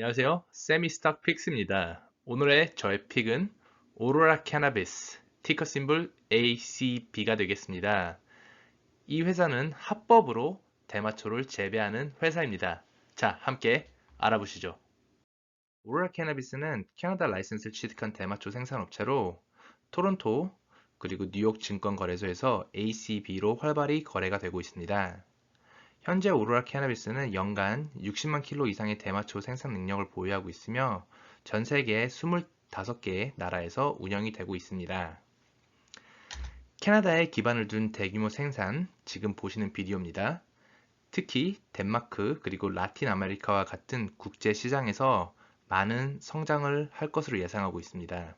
안녕하세요. 세미스탁 픽스입니다. 오늘의 저의 픽은 오로라 캐나비스 티커 심볼 ACB가 되겠습니다. 이 회사는 합법으로 대마초를 재배하는 회사입니다. 자, 함께 알아보시죠. 오로라 캐나비스는 캐나다 라이센스를 취득한 대마초 생산업체로 토론토 그리고 뉴욕 증권거래소에서 ACB로 활발히 거래가 되고 있습니다. 현재 오로라 캐나비스는 연간 60만 킬로 이상의 대마초 생산 능력을 보유하고 있으며 전 세계 25개의 나라에서 운영이 되고 있습니다. 캐나다에 기반을 둔 대규모 생산, 지금 보시는 비디오입니다. 특히 덴마크 그리고 라틴 아메리카와 같은 국제 시장에서 많은 성장을 할 것으로 예상하고 있습니다.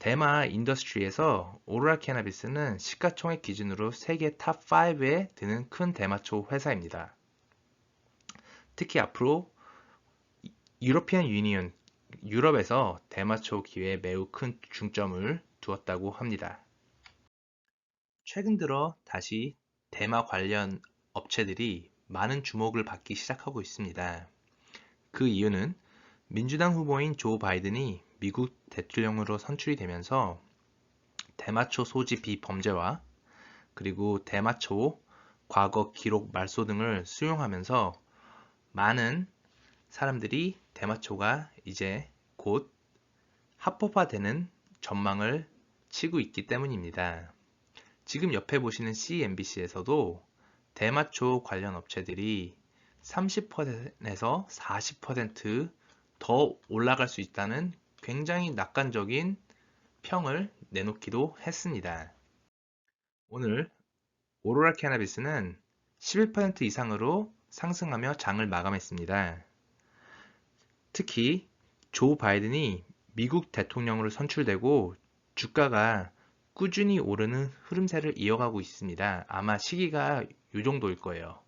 대마 인더스트리에서 오로라 캐나비스는 시가총액 기준으로 세계 탑 5에 드는 큰 대마초 회사입니다. 특히 앞으로 유로피안 유니언, 유럽에서 대마초 기회에 매우 큰 중점을 두었다고 합니다. 최근 들어 다시 대마 관련 업체들이 많은 주목을 받기 시작하고 있습니다. 그 이유는 민주당 후보인 조 바이든이 미국 대통령으로 선출이 되면서 대마초 소지 비범죄와 그리고 대마초 과거 기록 말소 등을 수용하면서 많은 사람들이 대마초가 이제 곧 합법화되는 전망을 치고 있기 때문입니다. 지금 옆에 보시는 CNBC에서도 대마초 관련 업체들이 30%에서 40%더 올라갈 수 있다는 굉장히 낙관적인 평을 내놓기도 했습니다. 오늘 오로라 캐나비스는 11% 이상으로 상승하며 장을 마감했습니다. 특히 조 바이든이 미국 대통령으로 선출되고 주가가 꾸준히 오르는 흐름세를 이어가고 있습니다. 아마 시기가 이 정도일 거예요.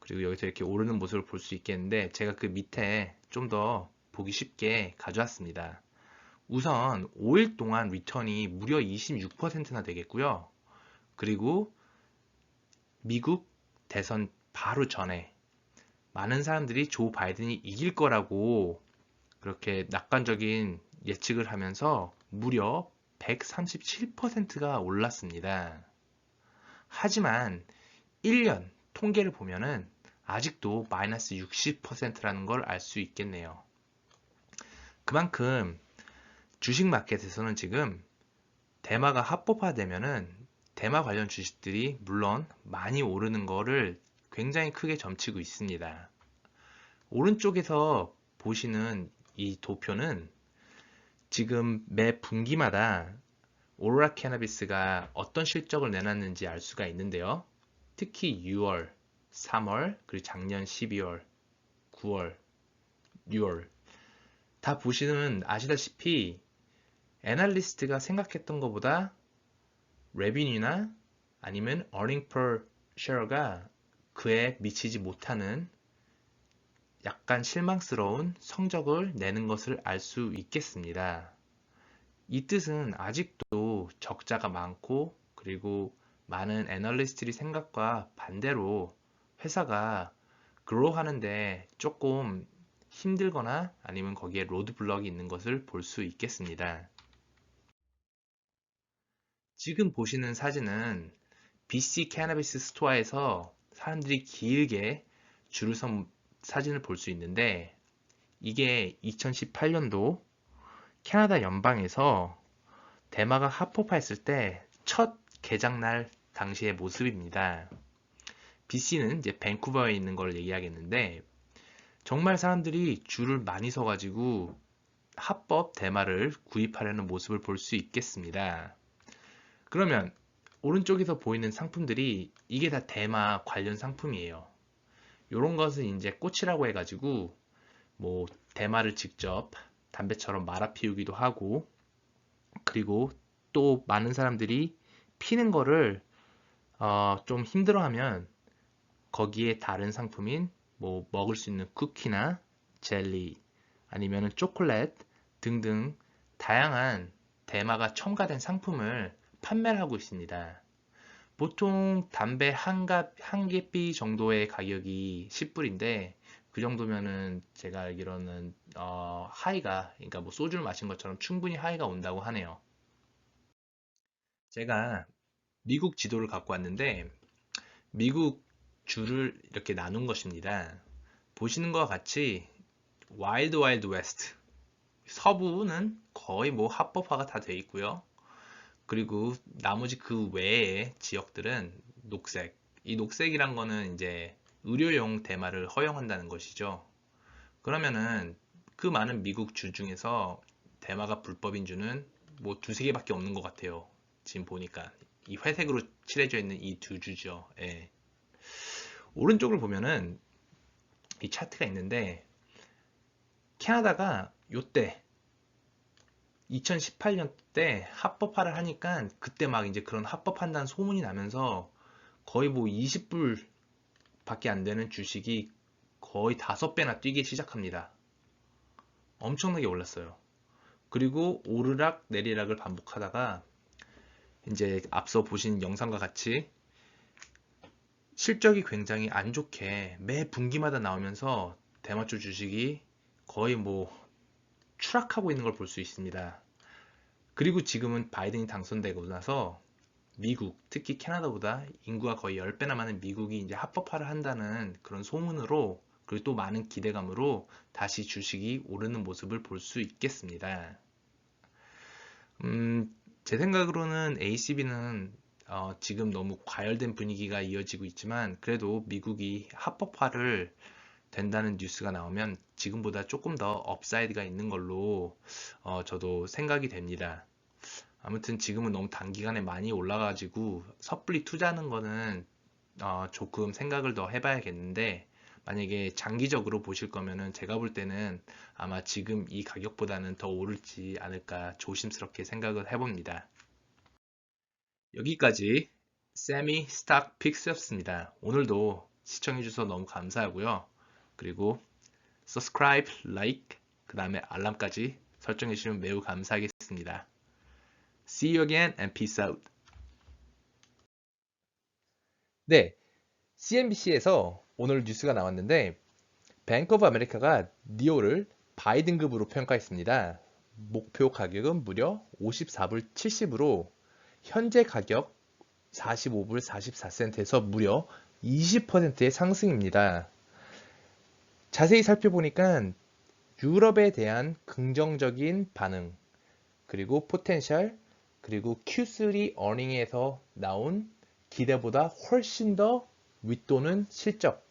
그리고 여기서 이렇게 오르는 모습을 볼 수 있겠는데 제가 그 밑에 좀 더 보기 쉽게 가져왔습니다. 우선 5일 동안 리턴이 무려 26%나 되겠고요. 그리고 미국 대선 바로 전에 많은 사람들이 조 바이든이 이길 거라고 그렇게 낙관적인 예측을 하면서 무려 137%가 올랐습니다. 하지만 1년 통계를 보면은 아직도 마이너스 60%라는 걸 알 수 있겠네요. 그만큼 주식 마켓에서는 지금 대마가 합법화되면은 대마 관련 주식들이 물론 많이 오르는 거를 굉장히 크게 점치고 있습니다. 오른쪽에서 보시는 이 도표는 지금 매 분기마다 오로라 캐나비스가 어떤 실적을 내놨는지 알 수가 있는데요. 특히 6월, 3월, 그리고 작년 12월, 9월, 6월 다 보시면 아시다시피 애널리스트가 생각했던 것보다 레비뉴나 아니면 earning per share가 그에 미치지 못하는 약간 실망스러운 성적을 내는 것을 알 수 있겠습니다. 이 뜻은 아직도 적자가 많고 그리고 많은 애널리스트들이 생각과 반대로 회사가 그로 하는데 조금 힘들거나 아니면 거기에 로드블럭이 있는 것을 볼 수 있겠습니다. 지금 보시는 사진은 BC 캐나비스 스토어에서 사람들이 길게 줄을 선 사진을 볼 수 있는데 이게 2018년도 캐나다 연방에서 대마가 합법화했을 때 첫 개장날 당시의 모습입니다. BC는 이제 밴쿠버에 있는 걸 얘기하겠는데 정말 사람들이 줄을 많이 서가지고 합법 대마를 구입하려는 모습을 볼 수 있겠습니다. 그러면 오른쪽에서 보이는 상품들이 이게 다 대마 관련 상품이에요. 이런 것은 이제 꽃이라고 해가지고 뭐 대마를 직접 담배처럼 말아 피우기도 하고 그리고 또 많은 사람들이 피는 거를 어 좀 힘들어하면 거기에 다른 상품인 뭐 먹을 수 있는 쿠키나 젤리 아니면 초콜릿 등등 다양한 대마가 첨가된 상품을 판매를 하고 있습니다. 보통 담배 한, 개비 정도의 가격이 10불인데 그그 정도면은 제가 알기로는 어, 하이가 그러니까 뭐 소주를 마신 것처럼 충분히 하이가 온다고 하네요. 제가 미국 지도를 갖고 왔는데 미국 주를 이렇게 나눈 것입니다. 보시는 것과 같이 와일드 와일드 웨스트 서부는 거의 뭐 합법화가 다 돼 있고요. 그리고 나머지 그 외의 지역들은 녹색. 이 녹색이란 거는 이제 의료용 대마를 허용한다는 것이죠. 그러면은 그 많은 미국 주 중에서 대마가 불법인 주는 뭐 두세 개밖에 없는 것 같아요. 지금 보니까 이 회색으로 칠해져 있는 이 두 주죠. 예. 오른쪽을 보면은 이 차트가 있는데 캐나다가 요때 2018년 때 합법화를 하니까 그때 막 이제 그런 합법한다는 소문이 나면서 거의 뭐 20불 밖에 안 되는 주식이 거의 다섯 배나 뛰기 시작합니다. 엄청나게 올랐어요. 그리고 오르락 내리락을 반복하다가 이제 앞서 보신 영상과 같이 실적이 굉장히 안 좋게 매 분기마다 나오면서 대마초 주식이 거의 뭐 추락하고 있는 걸 볼 수 있습니다. 그리고 지금은 바이든이 당선되고 나서 미국, 특히 캐나다보다 인구가 거의 10배나 많은 미국이 이제 합법화를 한다는 그런 소문으로 그리고 또 많은 기대감으로 다시 주식이 오르는 모습을 볼 수 있겠습니다. 음, 제 생각으로는 ACB는 어, 지금 너무 과열된 분위기가 이어지고 있지만 그래도 미국이 합법화를 된다는 뉴스가 나오면 지금보다 조금 더 업사이드가 있는 걸로 어, 저도 생각이 됩니다. 아무튼 지금은 너무 단기간에 많이 올라가지고 섣불리 투자하는 거는 어, 조금 생각을 더 해봐야겠는데 만약에 장기적으로 보실 거면은 제가 볼 때는 아마 지금 이 가격보다는 더 오를지 않을까 조심스럽게 생각을 해봅니다. 여기까지 세미 스탁 픽스였습니다. 오늘도 시청해주셔서 너무 감사하고요. 그리고 subscribe, like, 그 다음에 알람까지 설정해 주시면 매우 감사하겠습니다. See you again and peace out. 네, CNBC에서 오늘 뉴스가 나왔는데 뱅크 오브 아메리카가 니오를 바이든급으로 평가했습니다. 목표 가격은 무려 54불 70으로 현재 가격 45불 44센트에서 무려 20%의 상승입니다. 자세히 살펴보니까 유럽에 대한 긍정적인 반응, 그리고 포텐셜, 그리고 Q3 어닝에서 나온 기대보다 훨씬 더 윗도는 실적,